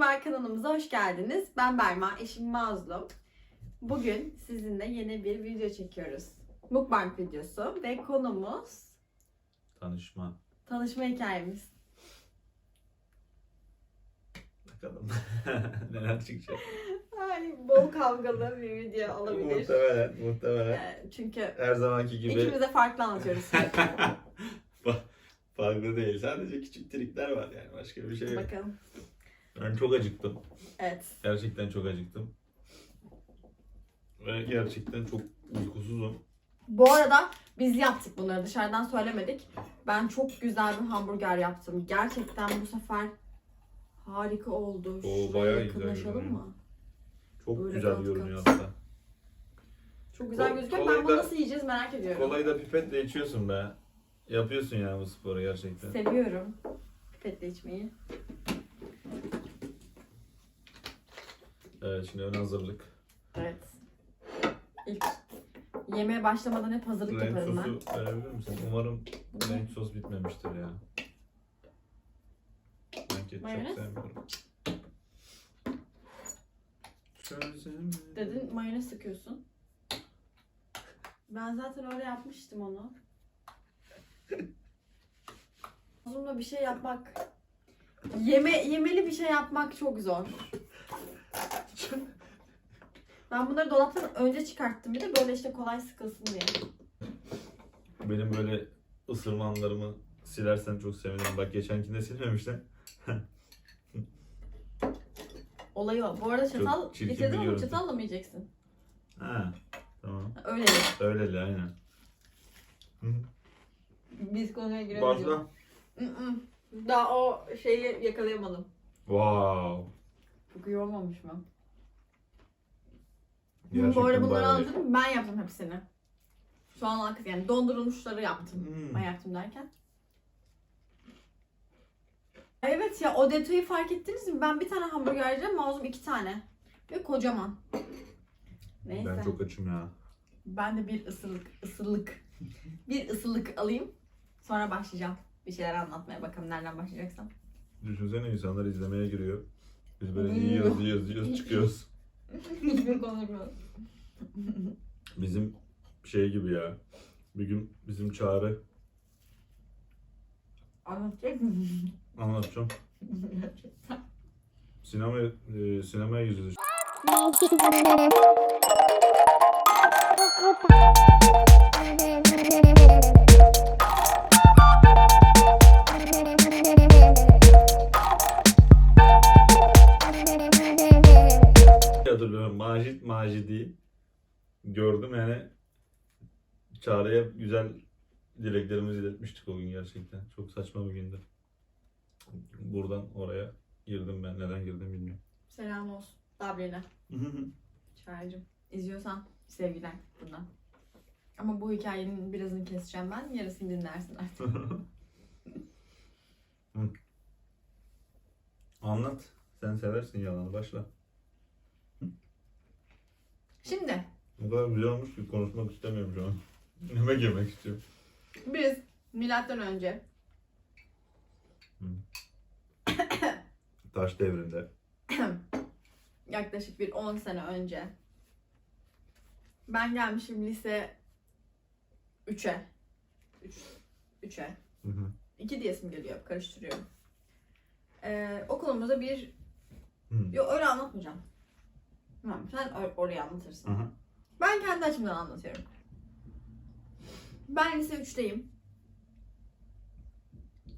Merhaba kanalımıza hoş geldiniz. Ben Berma, eşim Mazlum. Bugün sizinle yeni bir video çekiyoruz. Mukbang videosu ve konumuz Tanışma. tanışma hikayemiz. Bakalım neler çıkacak. Ay, bol kavgalı bir video olabilir. muhtemelen, muhtemelen. Ee, Çünkü Her zamanki gibi ikimiz de farklı anlatıyoruz. Fa- farklı değil. Sadece küçük trikler var yani. Başka bir şey yok. Bakalım. Ben çok acıktım. Evet. Gerçekten çok acıktım. Ve gerçekten çok uykusuzum. Bu arada biz yaptık bunları dışarıdan söylemedik. Ben çok güzel bir hamburger yaptım. Gerçekten bu sefer harika oldu. Oo, Şuraya bayağı güzel yakınlaşalım görünüyor. mı? Çok Böyle güzel kat görünüyor kat. hatta. Çok güzel Kol- gözüküyor. kolayı Ben bunu da- nasıl yiyeceğiz merak ediyorum. Kolayı da pipetle içiyorsun be. Yapıyorsun yani bu sporu gerçekten. Seviyorum pipetle içmeyi. Evet şimdi ön hazırlık. Evet. İlk yemeğe başlamadan hep hazırlık Renk yaparım ben. sosu verebilir misin? Umarım renk sos bitmemiştir ya. Ben ketçap Mayonez? sevmiyorum. Dedin mayonez sıkıyorsun. Ben zaten öyle yapmıştım onu. Uzunla bir şey yapmak, yeme yemeli bir şey yapmak çok zor. Ben bunları dolaptan önce çıkarttım bir de böyle işte kolay sıkılsın diye. Benim böyle ısırma anlarımı silersen çok sevinirim. Bak geçenkinde silmemiştin. Olayı o. Bu arada çatal çirkin getirdin ama biliyorum. çatalla mı yiyeceksin? Ha. Tamam. Öyle. Öyle aynen. Hı. Biz konuya giremedik. Başla. Mm-mm. Daha o şeyi yakalayamadım. Wow. Çok iyi olmamış mı? Gerçekten Bu arada bunları bayağı iyi. anlatırım. Ben yaptım hepsini. Soğan halkası yani dondurulmuşları yaptım. Hmm. Ben yaptım derken. Evet ya o detayı fark ettiniz mi? Ben bir tane hamburger yiyeceğim, Mazlum iki tane. Ve kocaman. Neyse. Ben çok açım ya. Ben de bir ısırık, ısırlık, bir ısırlık alayım. Sonra başlayacağım. Bir şeyler anlatmaya bakalım nereden başlayacaksam. Düşünsene insanlar izlemeye giriyor. Biz böyle yiyoruz, yiyoruz, yiyoruz, çıkıyoruz. Hiçbir konuşmuyorum. Bizim şey gibi ya. Bir gün bizim çağrı Anlatacak mısın? anlatacağım. Sinema e, sinemaya gidiyoruz. Hatırlıyorum Macit Macidi gördüm yani Çağrı'ya güzel dileklerimizi iletmiştik o gün gerçekten. Çok saçma bir gündü. Buradan oraya girdim ben. Neden girdim bilmiyorum. Selam olsun. Dublin'e. Çağrı'cığım. İzliyorsan sevgiler buradan. Ama bu hikayenin birazını keseceğim ben. Yarısını dinlersin artık. Anlat. Sen seversin yalanı. Başla. Şimdi O kadar güzel olmuş ki konuşmak istemiyorum şu an. Yemek yemek istiyorum. biz milattan önce Taş devrinde. yaklaşık bir 10 sene önce ben gelmişim lise 3'e. 3 3'e. Hı hı. 2 diyesim geliyor. Karıştırıyorum. Ee, okulumuzda bir... Hı. Yok öyle anlatmayacağım. Tamam sen or- orayı anlatırsın. Hı hı. Ben kendi açımdan anlatıyorum. Ben lise 3'teyim.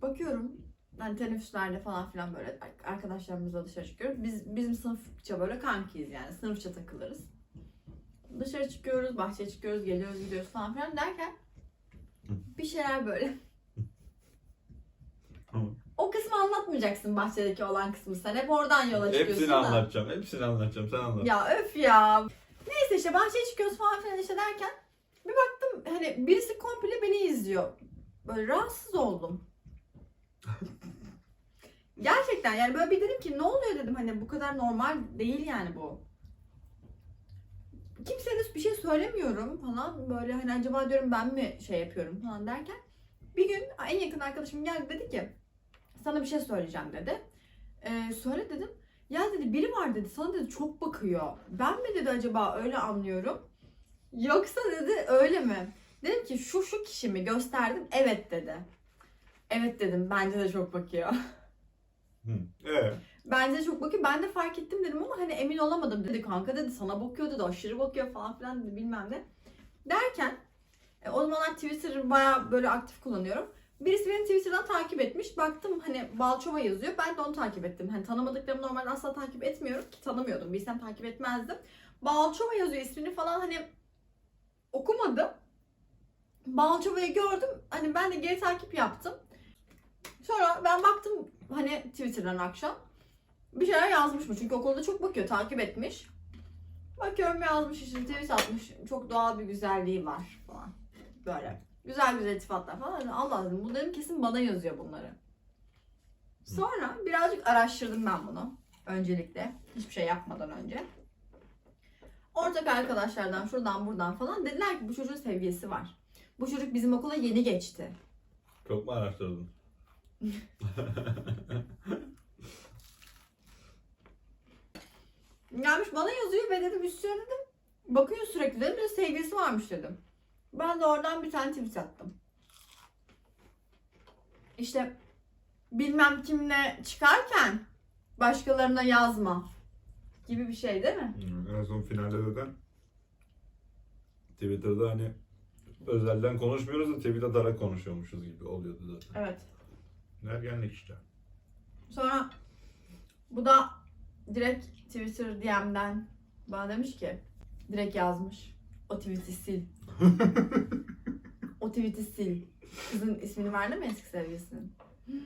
Bakıyorum. Hani teneffüslerde falan filan böyle arkadaşlarımızla dışarı çıkıyoruz. Biz bizim sınıfça böyle kankiyiz yani. Sınıfça takılırız. Dışarı çıkıyoruz, bahçeye çıkıyoruz, geliyoruz, gidiyoruz falan filan derken bir şeyler böyle. Tamam. O kısmı anlatmayacaksın bahçedeki olan kısmı. Sen hep oradan yola çıkıyorsun Hepsini da. anlatacağım. Hepsini anlatacağım. Sen anlat. Ya öf ya. Neyse işte bahçeye çıkıyoruz falan filan işte derken bir baktım hani birisi komple beni izliyor. Böyle rahatsız oldum. Gerçekten yani böyle bir dedim ki ne oluyor dedim hani bu kadar normal değil yani bu. Kimseye de bir şey söylemiyorum falan böyle hani acaba diyorum ben mi şey yapıyorum falan derken bir gün en yakın arkadaşım geldi dedi ki sana bir şey söyleyeceğim dedi. Ee, söyle dedim. Ya dedi biri var dedi sana dedi çok bakıyor. Ben mi dedi acaba öyle anlıyorum. Yoksa dedi öyle mi? Dedim ki şu şu kişi mi gösterdim. Evet dedi. Evet dedim bence de çok bakıyor. Hı. Ee, Bence çok bakıyor. Ben de fark ettim dedim ama hani emin olamadım. Dedi kanka dedi sana bakıyor dedi aşırı bakıyor falan filan dedi bilmem ne. Derken e, o zamanlar Twitter'ı bayağı böyle aktif kullanıyorum. Birisi beni Twitter'dan takip etmiş. Baktım hani Balçova yazıyor. Ben de onu takip ettim. Hani tanımadıklarımı normalde asla takip etmiyorum ki tanımıyordum. Bilsem takip etmezdim. Balçova yazıyor ismini falan hani okumadım. Balçova'yı gördüm. Hani ben de geri takip yaptım. Sonra ben baktım hani Twitter'dan akşam bir şeyler yazmış mı? Çünkü okulda çok bakıyor, takip etmiş. Bakıyorum yazmış işte tweet atmış. Çok doğal bir güzelliği var falan. Böyle. Güzel güzel iltifatlar falan. Hani Allah dedim bu dedim kesin bana yazıyor bunları. Sonra birazcık araştırdım ben bunu. Öncelikle. Hiçbir şey yapmadan önce. Ortak arkadaşlardan şuradan buradan falan dediler ki bu çocuğun sevgilisi var. Bu çocuk bizim okula yeni geçti. çok mu araştırdın? Gelmiş bana yazıyor ve dedim üstüne dedim. Bakıyor sürekli dedim. Bir de sevgilisi varmış dedim. Ben de oradan bir tane tweet attım. İşte bilmem kimle çıkarken başkalarına yazma gibi bir şey değil mi? Hı, En son finalde zaten Twitter'da hani özelden konuşmuyoruz da tweet atarak konuşuyormuşuz gibi oluyordu zaten. Evet. Ergenlik işte. Sonra bu da direkt Twitter DM'den bana demiş ki direkt yazmış. O tweet'i sil. o tweet'i sil. Kızın ismini verdi mi eski sevgilisinin? Hmm,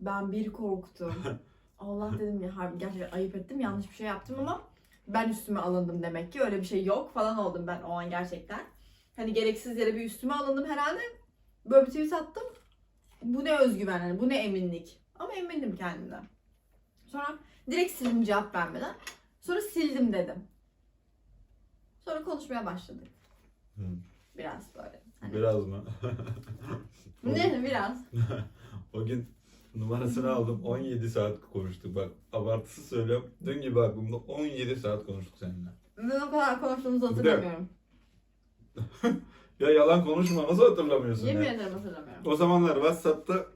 Ben bir korktum. Allah dedim ya harbi gerçekten ayıp ettim yanlış bir şey yaptım ama ben üstüme alındım demek ki öyle bir şey yok falan oldum ben o an gerçekten. Hani gereksiz yere bir üstüme alındım herhalde. Böyle bir tweet attım. Bu ne özgüven hani bu ne eminlik. Ama emindim kendimden. Sonra direkt sildim cevap vermeden. Sonra sildim dedim. Sonra konuşmaya başladık. Hı. Biraz böyle. Hani, Biraz mı? ne biraz. o gün numarasını aldım 17 saat konuştuk bak abartısı söylüyorum. Dün gibi aklımda 17 saat konuştuk seninle. Ben o kadar konuştuğumuzu hatırlamıyorum. Ya yalan konuşma nasıl hatırlamıyorsun Yemin ya? ederim hatırlamıyorum. O zamanlar WhatsApp'ta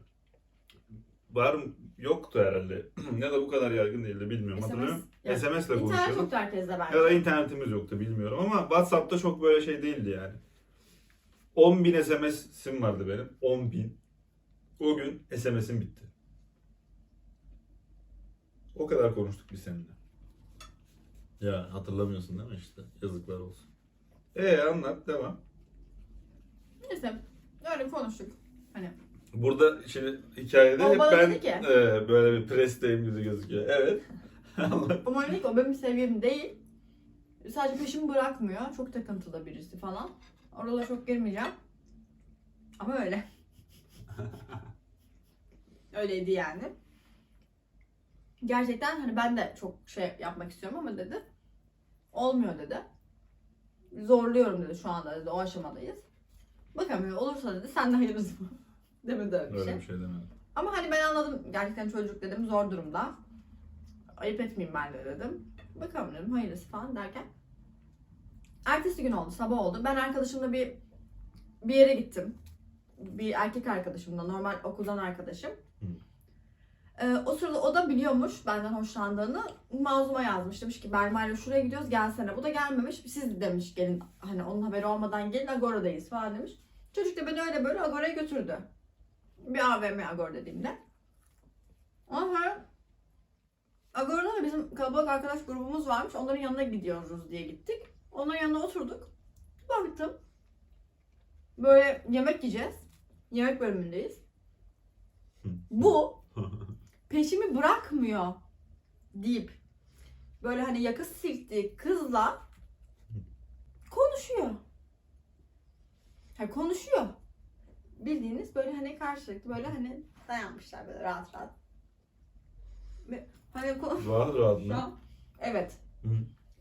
var mı? Yoktu herhalde. ya da bu kadar yaygın değildi bilmiyorum SMS hatırlıyorum. yok. SMS'le İnternet konuşuyorduk. yoktu herkeste bence. Ya da internetimiz yoktu bilmiyorum ama WhatsApp'ta çok böyle şey değildi yani. 10.000 SMS'im vardı benim. 10.000. O gün SMS'im bitti. O kadar konuştuk biz seninle. Ya hatırlamıyorsun değil mi işte? Yazıklar olsun. Ee anlat devam. Neyse öyle konuştuk. Hani Burada şimdi hikayede hep ben dedi ki- e, böyle bir presteyim gibi gözüküyor. Evet. Ama dedik o benim sevgilim değil. Sadece peşimi bırakmıyor. Çok takıntılı birisi falan. Oralara çok girmeyeceğim. Ama öyle. Öyleydi yani. Gerçekten hani ben de çok şey yapmak istiyorum ama dedi. Olmuyor dedi. Zorluyorum dedi şu anda dedi. O aşamadayız. Bakamıyor. Olursa dedi sen de hayırlısı? Demedi öyle bir şey. Öyle bir şey demedim. Ama hani ben anladım gerçekten çocuk dedim zor durumda. Ayıp etmeyeyim ben de dedim. Bakalım dedim hayırlısı falan derken. Ertesi gün oldu sabah oldu. Ben arkadaşımla bir bir yere gittim. Bir erkek arkadaşımla normal okuldan arkadaşım. Hı. Ee, o sırada o da biliyormuş benden hoşlandığını. Mazlum'a yazmış. Demiş ki Bermay'la şuraya gidiyoruz gelsene. Bu da gelmemiş. Siz de demiş gelin hani onun haberi olmadan gelin Agora'dayız falan demiş. Çocuk da beni öyle böyle Agora'ya götürdü. Bir AVM Agor dediğimde. Ondan sonra Agora'da da bizim kalabalık arkadaş grubumuz varmış. Onların yanına gidiyoruz diye gittik. Onların yanına oturduk. Baktım. Böyle yemek yiyeceğiz. Yemek bölümündeyiz. Bu peşimi bırakmıyor deyip böyle hani yakası silktiği kızla konuşuyor. Ha, konuşuyor. Bildiğiniz böyle hani karşılıklı böyle hani dayanmışlar böyle rahat rahat. Ve hani konu- Rahat mı? evet. Hı.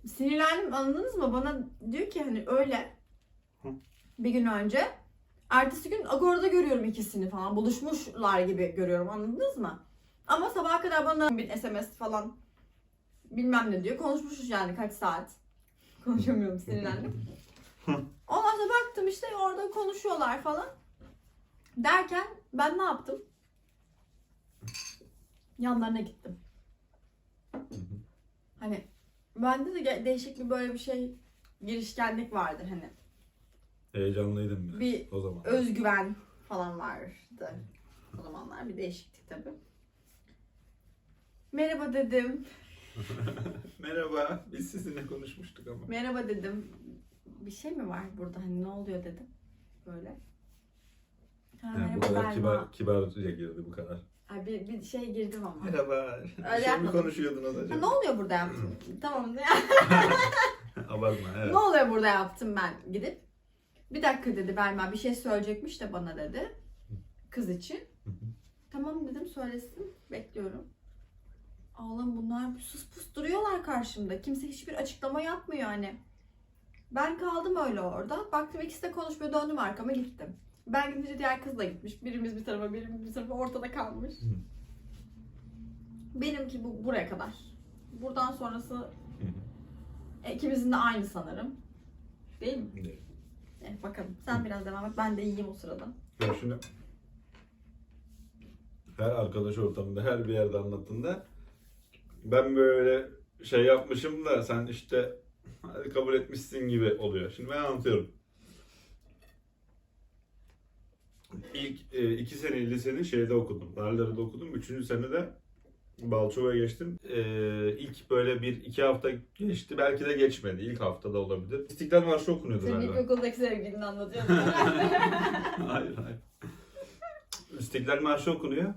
Sinirlendim anladınız mı? Bana diyor ki hani öyle Hı. bir gün önce. Ertesi gün Agora'da görüyorum ikisini falan. Buluşmuşlar gibi görüyorum anladınız mı? Ama sabaha kadar bana bir SMS falan bilmem ne diyor. Konuşmuşuz yani kaç saat. Konuşamıyorum sinirlendim. Ondan sonra baktım işte orada konuşuyorlar falan. Derken ben ne yaptım? Yanlarına gittim. Hani bende de değişik bir böyle bir şey girişkenlik vardır hani. Heyecanlıydım biraz Bir o zaman. özgüven falan vardı. O zamanlar bir değişiklik tabii. Merhaba dedim. Merhaba, biz sizinle konuşmuştuk ama. Merhaba dedim. Bir şey mi var burada? Hani ne oluyor dedim. Böyle. Ha, Yani bu kadar kibar, kibarca girdi bu kadar. Ay, bir, bir şey girdim ama. Merhaba. Bir şey mi yapmadım. konuşuyordunuz Ha, acaba? ne oluyor burada yaptım? tamam. Ne, Abartma evet. ne oluyor burada yaptım ben gidip. Bir dakika dedi Belma bir şey söyleyecekmiş de bana dedi. Kız için. Hı hı. Tamam dedim söylesin. Bekliyorum. Allah'ım bunlar sus pus duruyorlar karşımda. Kimse hiçbir açıklama yapmıyor hani. Ben kaldım öyle orada. Baktım ikisi de konuşmuyor. Döndüm arkama gittim. Ben gidince diğer kız da gitmiş. Birimiz bir tarafa, birimiz bir tarafa ortada kalmış. Hı. Benimki bu buraya kadar. Buradan sonrası Hı hı. ikimizin de aynı sanırım. Değil mi? Değil. Evet, bakalım. Sen biraz devam et. Ben de yiyeyim o sırada. Ya şimdi her arkadaş ortamında, her bir yerde anlattığında ben böyle şey yapmışım da sen işte hadi kabul etmişsin gibi oluyor. Şimdi ben anlatıyorum. İlk e, iki sene lisenin şeyde okudum. Darları'da okudum. Üçüncü senede Balçova'ya geçtim. E, ilk böyle bir iki hafta geçti. Belki de geçmedi. İlk haftada olabilir. İstiklal Marşı okunuyordu Senin galiba. ilkokuldaki sevgilini anlatıyorsun. hayır hayır. İstiklal Marşı okunuyor.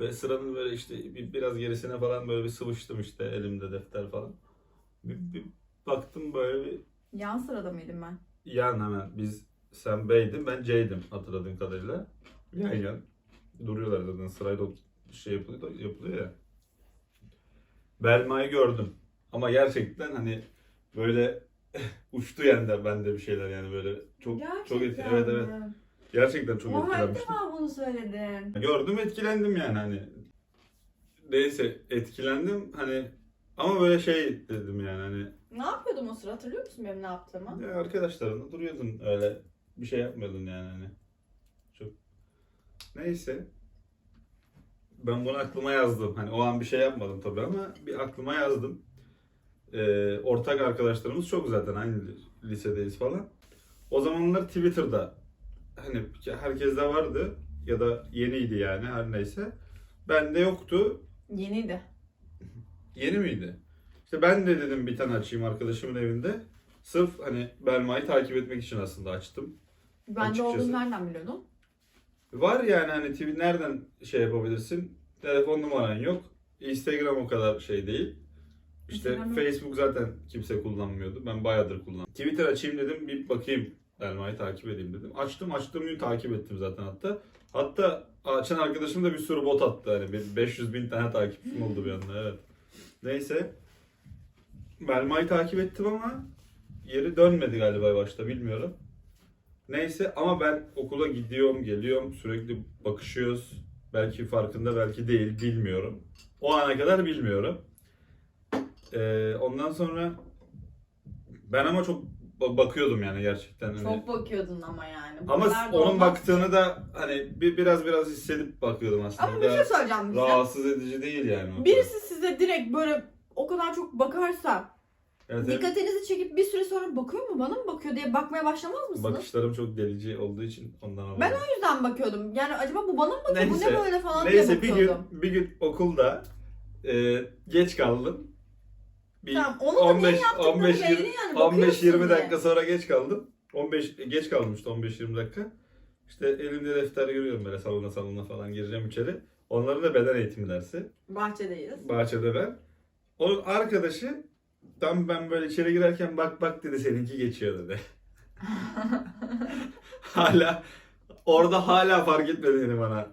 Ve sıranın böyle işte bir, biraz gerisine falan böyle bir sıvıştım işte elimde defter falan. Bir, bir baktım böyle bir Yan sırada mıydım ben? yan hemen biz sen B'ydin ben C'ydim hatırladığım kadarıyla. Yan yan duruyorlar zaten sırayla şey yapılıyor, yapılıyor ya. Belma'yı gördüm. Ama gerçekten hani böyle uçtu yani de bende bir şeyler yani böyle çok çok etki evet evet. Gerçekten çok Oha etkilenmiştim. defa bunu söyledin. Gördüm etkilendim yani hani. Neyse etkilendim hani ama böyle şey dedim yani hani Ne yapıyordum o sıra hatırlıyor musun benim ne yaptığımı? ya arkadaşlarınla duruyordun öyle bir şey yapmıyordun yani hani. Çok neyse. Ben bunu aklıma yazdım. Hani o an bir şey yapmadım tabii ama bir aklıma yazdım. Ee, ortak arkadaşlarımız çok zaten aynı lisedeyiz falan. O zamanlar Twitter'da hani herkeste vardı ya da yeniydi yani her neyse. Bende yoktu. Yeniydi. Yeni miydi? İşte ben de dedim bir tane açayım arkadaşımın evinde. Sırf hani Belma'yı takip etmek için aslında açtım. Bende Açıkçası. olduğunu nereden biliyordun? Var yani hani TV nereden şey yapabilirsin? Telefon numaran yok. Instagram o kadar şey değil. İşte Instagram yok. Facebook zaten kimse kullanmıyordu. Ben bayağıdır kullanıyorum. Twitter açayım dedim bir bakayım. Belma'yı takip edeyim dedim. Açtım açtığım gün takip ettim zaten hatta. Hatta açan arkadaşım da bir sürü bot attı. Hani bir 500 bin tane takipçim oldu bir anda evet. Neyse. Belma'yı takip ettim ama yeri dönmedi galiba başta bilmiyorum. Neyse ama ben okula gidiyorum, geliyorum, sürekli bakışıyoruz. Belki farkında, belki değil, bilmiyorum. O ana kadar bilmiyorum. Ee, ondan sonra ben ama çok ba- bakıyordum yani gerçekten. Hani. Çok bakıyordun ama yani. Bu Ama kadar da onun olmaz. baktığını da hani bir, biraz biraz hissedip bakıyordum aslında. Ama bir şey söyleyeceğim size. Rahatsız edici değil yani. o. Birisi size direkt böyle o kadar çok bakarsa Evet, dikkatinizi çekip bir süre sonra bakıyor mu bana mı bakıyor diye bakmaya başlamaz mısınız? Bakışlarım çok delici olduğu için ondan oldu. Ben o yüzden bakıyordum. Yani acaba bu bana mı bakıyor? Bu Neyse. ne böyle falan Neyse diye bir gün bakıyordum. bir gün okulda e, geç kaldım. Bir Tamam, onu da niye 15 yaptıkları 15 belli 20 yani, 15 bakıyorsun 20 diye. dakika sonra geç kaldım. 15 geç kaldım işte 15 20 dakika. İşte elimde defter görüyorum böyle salona salona falan gireceğim içeri. Onların da beden eğitimi dersi. Bahçedeyiz. Bahçede ben. Onun arkadaşı tam ben böyle içeri girerken bak bak dedi seninki geçiyor dedi. hala orada hala fark etmediğini bana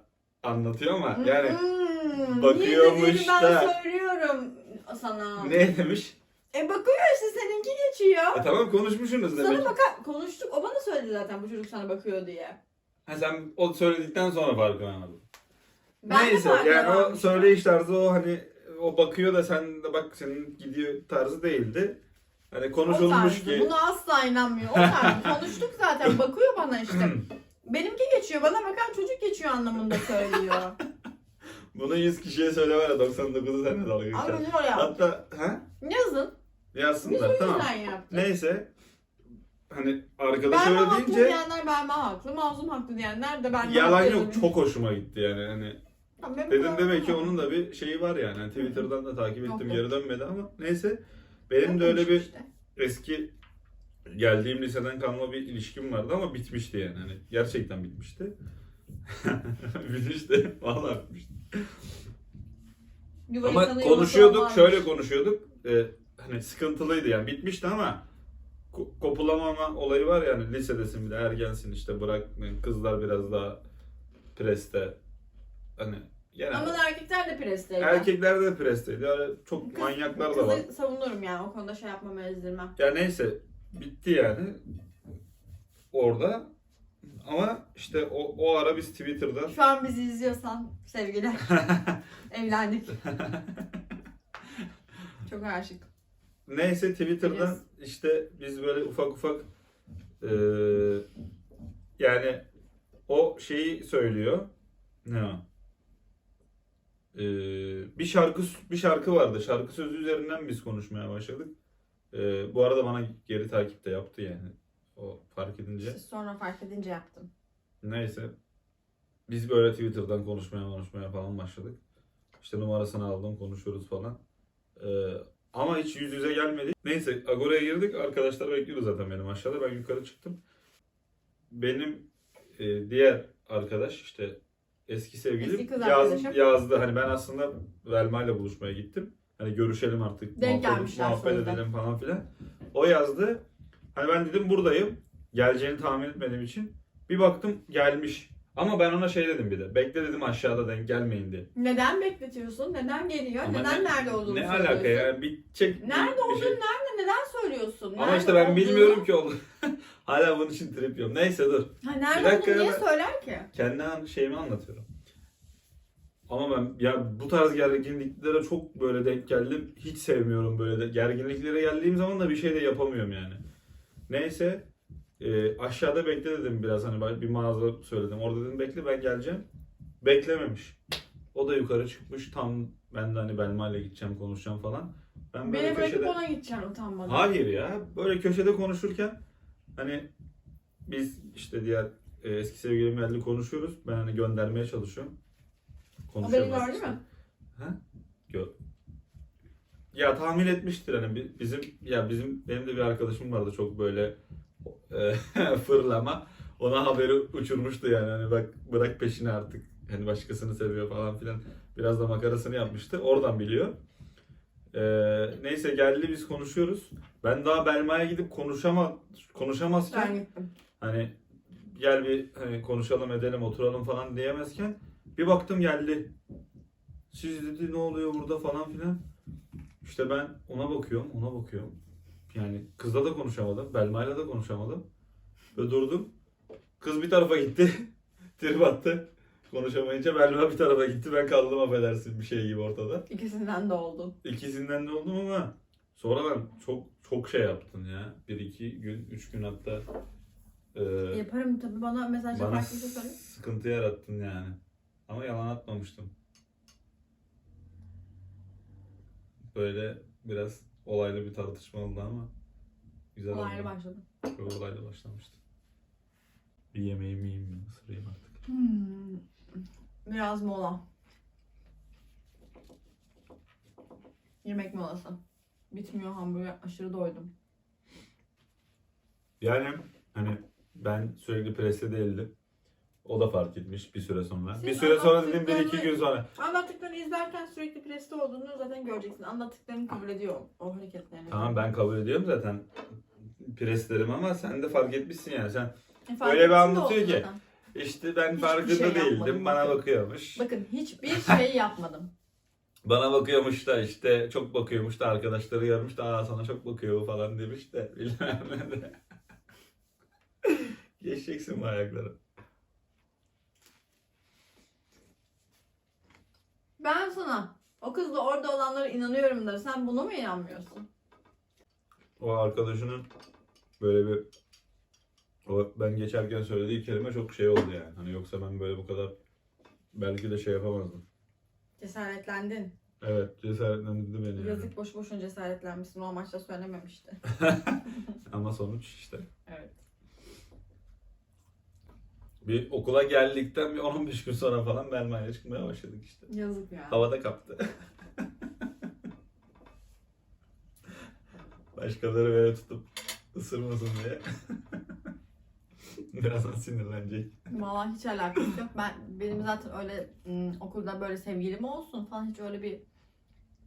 anlatıyor ama yani Hmm, bakıyormuş niye da- ben söylüyorum sana. ne demiş? E bakıyor işte seninki geçiyor. E tamam konuşmuşsunuz demek. Sana bakar konuştuk. O bana söyledi zaten bu çocuk sana bakıyor diye. Ha sen o söyledikten sonra farkını anladın. Ben de Neyse farkına yani o varmıştım. söyleyiş tarzı o hani o bakıyor da sen de bak senin gidiyor tarzı değildi. Hani konuşulmuş ki Buna asla inanmıyor. O tarzı. Konuştuk zaten. Bakıyor bana işte. Benimki geçiyor. Bana bakan çocuk geçiyor anlamında söylüyor. bunu 100 kişiye söyle var ya 99'u seninle dalga geçer. Abi öyle yap. Hatta ha? Yazın. Yazsınlar tamam. yaptık. Neyse hani arkadaş öyle haklı deyince diyenler Belma haklı, Mazlum haklı diyenler de Belma yalan haklı. yok çok hoşuma gitti yani hani benim Dedim demek ki onun da bir şeyi var yani. Hani Twitter'dan da takip Yok, ettim yok. geri dönmedi ama neyse. Benim de öyle bir işte. eski geldiğim liseden kalma bir ilişkim vardı ama bitmişti yani. Hani gerçekten bitmişti. bitmişti. Vallahi bitmişti. Ama konuşuyorduk, şöyle konuşuyorduk. Ee, hani sıkıntılıydı yani bitmişti ama ko- kopulamama olayı var yani lisedesin bir de ergensin işte bırak kızlar biraz daha preste hani genel Ama erkekler de presteydi. Erkekler de presteydi. Yani çok Kız- manyaklar da var. Kızı savunurum yani o konuda şey yapmam ezdirmem. Ya neyse bitti yani orada. Ama işte o, o ara biz Twitter'da Şu an bizi izliyorsan sevgiler. Evlendik. Çok aşık. neyse Twitter'da Biliyorsun. işte biz böyle ufak ufak eee, yani o şeyi söylüyor. Ne o? Eee, bir şarkı bir şarkı vardı. Şarkı sözü üzerinden biz konuşmaya başladık. Eee, bu arada bana geri takip de yaptı yani. O fark edince. İşte sonra fark edince yaptım. Neyse. Biz böyle Twitter'dan konuşmaya konuşmaya falan başladık. İşte numarasını aldım konuşuyoruz falan. Ee, ama hiç yüz yüze gelmedik. Neyse Agora'ya girdik. Arkadaşlar bekliyordu zaten benim aşağıda. Ben yukarı çıktım. Benim e, diğer arkadaş işte eski sevgilim Eski kız yaz- arkadaşım. yazdı. Hani ben aslında Velma ile buluşmaya gittim. Hani görüşelim artık. Denk muhabbet, gelmişler muhabbet sözde. edelim falan filan. O yazdı. Hani ben dedim buradayım. Geleceğini tahmin etmediğim için. Bir baktım gelmiş. Ama ben ona şey dedim bir de. Bekle dedim aşağıda denk gelmeyin diye. Neden bekletiyorsun? Neden geliyor? Ama neden ne- nerede olduğunu Ne söylüyorsun? alaka ya? Bir- Nerede bir olduğunu şey. nerede neden söylüyorsun? Ama Nerede işte ben olduğunu- bilmiyorum ki onu. Hala bunun için trip yiyorum. Neyse dur. Ha, Bir nerede dakika olduğunu niye ben- söyler ki? Kendi şeyimi anlatıyorum. Ama ben ya bu tarz gerginliklere çok böyle denk geldim. Hiç sevmiyorum böyle de. Gerginliklere geldiğim zaman da bir şey de yapamıyorum yani. Neyse e, aşağıda bekle dedim biraz hani bir mağaza söyledim. Orada dedim bekle ben geleceğim. Beklememiş. O da yukarı çıkmış tam ben de hani Belma ile gideceğim konuşacağım falan. Ben böyle Beni bırakıp köşede... ona gideceksin utanmadan. Hayır ya. Böyle köşede konuşurken hani biz işte diğer e, eski sevgilim geldi konuşuyoruz. Ben hani göndermeye çalışıyorum. Konuşuyorum gördü mü? Ha? Gör. Ya tahmin etmiştir hani bi- bizim ya bizim benim de bir arkadaşım vardı çok böyle fırlama. Ona haberi uçurmuştu yani hani bak bırak peşini artık. Hani başkasını seviyor falan filan. Biraz da makarasını yapmıştı. Oradan biliyor. Ee, neyse geldi biz konuşuyoruz. Ben daha Belma'ya gidip konuşama konuşamazken Ben gittim. hani gel bir hani konuşalım edelim oturalım falan diyemezken bir baktım geldi. Siz dedi ne oluyor burada falan filan. İşte ben ona bakıyorum ona bakıyorum. Yani kızla da konuşamadım. Belma'yla da konuşamadım. Ve durdum. Kız bir tarafa gitti. Trip attı. Konuşamayınca Belma bir tarafa gitti. Ben kaldım affedersin bir şey gibi ortada. İkisinden de oldu. İkisinden de oldum ama sonradan çok çok şey yaptın ya. Bir iki gün, üç gün hatta e, Yaparım tabii bana mesajla bana farklı söyle. sıkıntı yarattın yani. Ama yalan atmamıştım. Böyle biraz olaylı bir tartışma oldu ama güzel Olaylı oldu. başladı. Çok olaylı başlamıştı. Bir yemeğimi yiyeyim mi? Isırayım artık. Hmm. Biraz mola. Yemek molası. Bitmiyor hamburger. Aşırı doydum. Yani hani ben sürekli preste değildim. O da fark etmiş bir süre sonra. Senin bir süre sonra dedim bir iki gün sonra. Anlattıklarını izlerken sürekli preste olduğunu zaten göreceksin. Anlattıklarını kabul ediyor o hareketlerini. Tamam ben kabul ediyorum zaten preslerim ama sen de fark etmişsin yani. Sen E, öyle bir anlatıyor ki. zaten. işte ben Hiçbir farkında şey değildim. yapmadım, Bana bakın. bakıyormuş. Bakın hiçbir şey yapmadım. Bana bakıyormuş da işte çok bakıyormuş da arkadaşları görmüş de aa sana çok bakıyor falan demiş de bilmem ne de. Geçeceksin bu ayakları. Ben sana O kız da orada olanlara inanıyorum da sen buna mı inanmıyorsun? O arkadaşının böyle bir o ben geçerken söylediği kelime çok şey oldu yani. Hani yoksa ben böyle bu kadar belki de şey yapamazdım. Cesaretlendin. Evet cesaretlendirdi beni yani. Yazık boş boşuna cesaretlenmişsin. O maçta söylememişti. Ama sonuç işte. Evet. Bir okula geldikten bir 15 gün sonra falan Belma'ya çıkmaya başladık işte. Yazık ya. Havada kaptı. Başkaları böyle tutup ısırmasın diye. Birazdan sinirlenecek. Vallahi hiç alakası yok. Ben benim zaten öyle ım, okulda böyle sevgilim olsun falan hiç öyle bir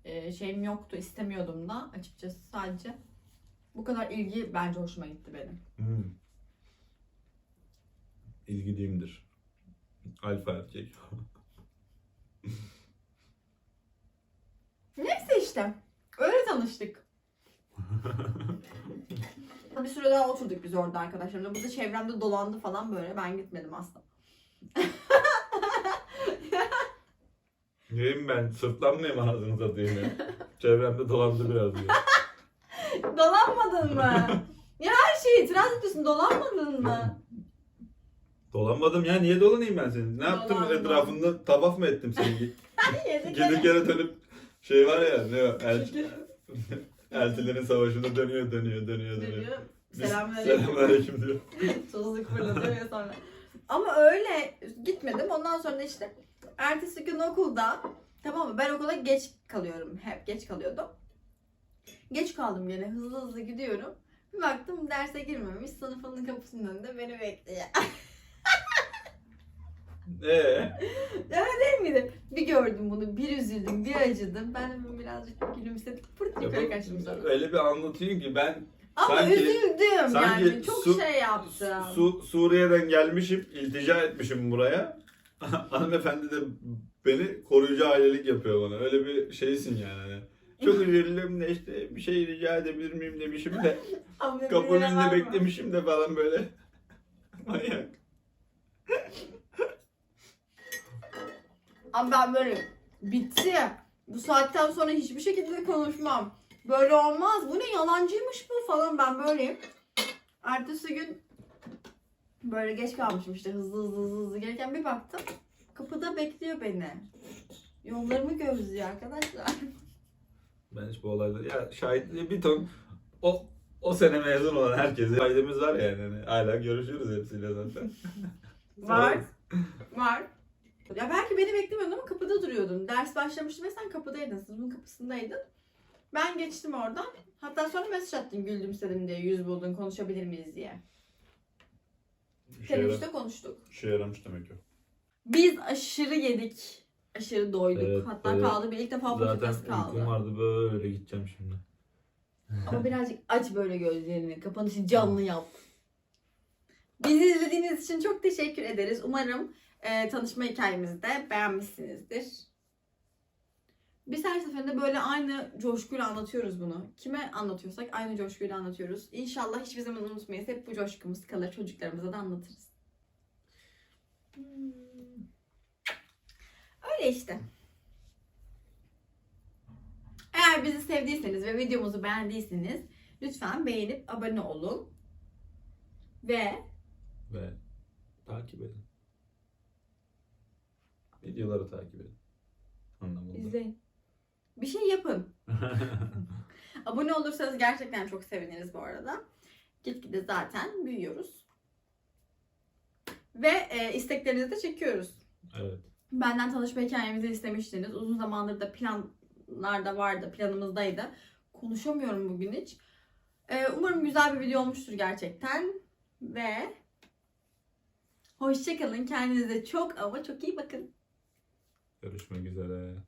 e, şeyim yoktu. istemiyordum da açıkçası sadece. Bu kadar ilgi bence hoşuma gitti benim. Hmm. İlgiliyimdir. Alfa erkek. Neyse işte. Öyle tanıştık. bir süre daha oturduk biz orada arkadaşlarımla. Bu da çevremde dolandı falan böyle. Ben gitmedim aslında. Neyim ben? Sırtlanmayayım ağzını satayım ya. Çevremde dolandı biraz diyor. Dolanmadın mı? ya her şeye itiraz ediyorsun. Dolanmadın mı? Dolanmadım ya. Niye dolanayım ben senin? Ne yaptım? Etrafında tavaf mı ettim seni? Yedik Geri kere dönüp şey var ya ne o? El, eltilerin savaşında dönüyor dönüyor dönüyor dönüyor. Dönüyor. Selamünaleyküm. Selamünaleyküm diyor. Tuzluk fırlatıyor ya sonra. Ama öyle gitmedim. Ondan sonra işte ertesi gün okulda tamam mı? Ben okula geç kalıyorum. Hep geç kalıyordum. Geç kaldım gene. Hızlı hızlı gidiyorum. Bir baktım derse girmemiş. Sınıfının kapısının önünde beni bekliyor. Ee, Değil miydi? Bir gördüm bunu. Bir üzüldüm. Bir acıdım. Ben de birazcık gülümsedim. Pırt yukarı kaçtım sonra. öyle bir anlatıyorsun ki ben Ama sanki- üzüldüm sanki yani. Çok su- şey yaptım. Su, Suriye'den gelmişim, iltica etmişim buraya. Hanımefendi de beni koruyucu ailelik yapıyor bana. Öyle bir şeysin yani. hani. Çok üzüldüm de işte bir şey rica edebilir miyim demişim de kapının önünde beklemişim de falan böyle. Manyak. Ama ben böyle bitti. Bu saatten sonra hiçbir şekilde konuşmam. Böyle olmaz. Bu ne yalancıymış bu falan ben böyleyim. Ertesi gün böyle geç kalmışım işte hızlı hızlı hızlı, hızlı gelirken bir baktım. Kapıda bekliyor beni. Yollarımı gözlüyor arkadaşlar. Ben hiç bu olayları ya şahitliği bir ton o o sene mezun olan herkese kaydımız var yani. Hani hala görüşürüz hepsiyle zaten. Var. Var. Ya belki beni beklemiyordun ama kapıda duruyordun. Ders başlamıştı ve sen kapıdaydın. Sınıfın kapısındaydın. Ben geçtim oradan. Hatta sonra mesaj attın güldüm istedim diye. Yüz buldun konuşabilir miyiz diye. Yaram- Teneffüste konuştuk. bir şey yaramış demek ki. Biz aşırı yedik. Aşırı doyduk. Evet, Hatta evet. kaldı bir ilk defa Zaten patates kaldı. uykum vardı böyle gideceğim şimdi. Ama birazcık aç böyle gözlerini. Kapanışı canlı yap. Bizi izlediğiniz için çok teşekkür ederiz. Umarım e, tanışma hikayemizi de beğenmişsinizdir. Biz her seferinde böyle aynı coşkuyla anlatıyoruz bunu. Kime anlatıyorsak aynı coşkuyla anlatıyoruz. İnşallah hiçbir zaman unutmayız. Hep bu coşkumuz kalır. Çocuklarımıza da anlatırız. Hmm. Öyle işte. Eğer bizi sevdiyseniz ve videomuzu beğendiyseniz lütfen beğenip abone olun. Ve Ve takip edin. Videoları takip edin. Anlamında. izleyin. Bir şey yapın. Abone olursanız gerçekten çok seviniriz bu arada. Gitgide zaten büyüyoruz. Ve e, isteklerinizi de çekiyoruz. evet. Benden tanışma hikayemizi istemiştiniz. Uzun zamandır da planlarda vardı, planımızdaydı. Konuşamıyorum bugün hiç. Ee, umarım güzel bir video olmuştur gerçekten. Ve hoşçakalın. Kendinize çok ama çok iyi bakın. Görüşmek üzere.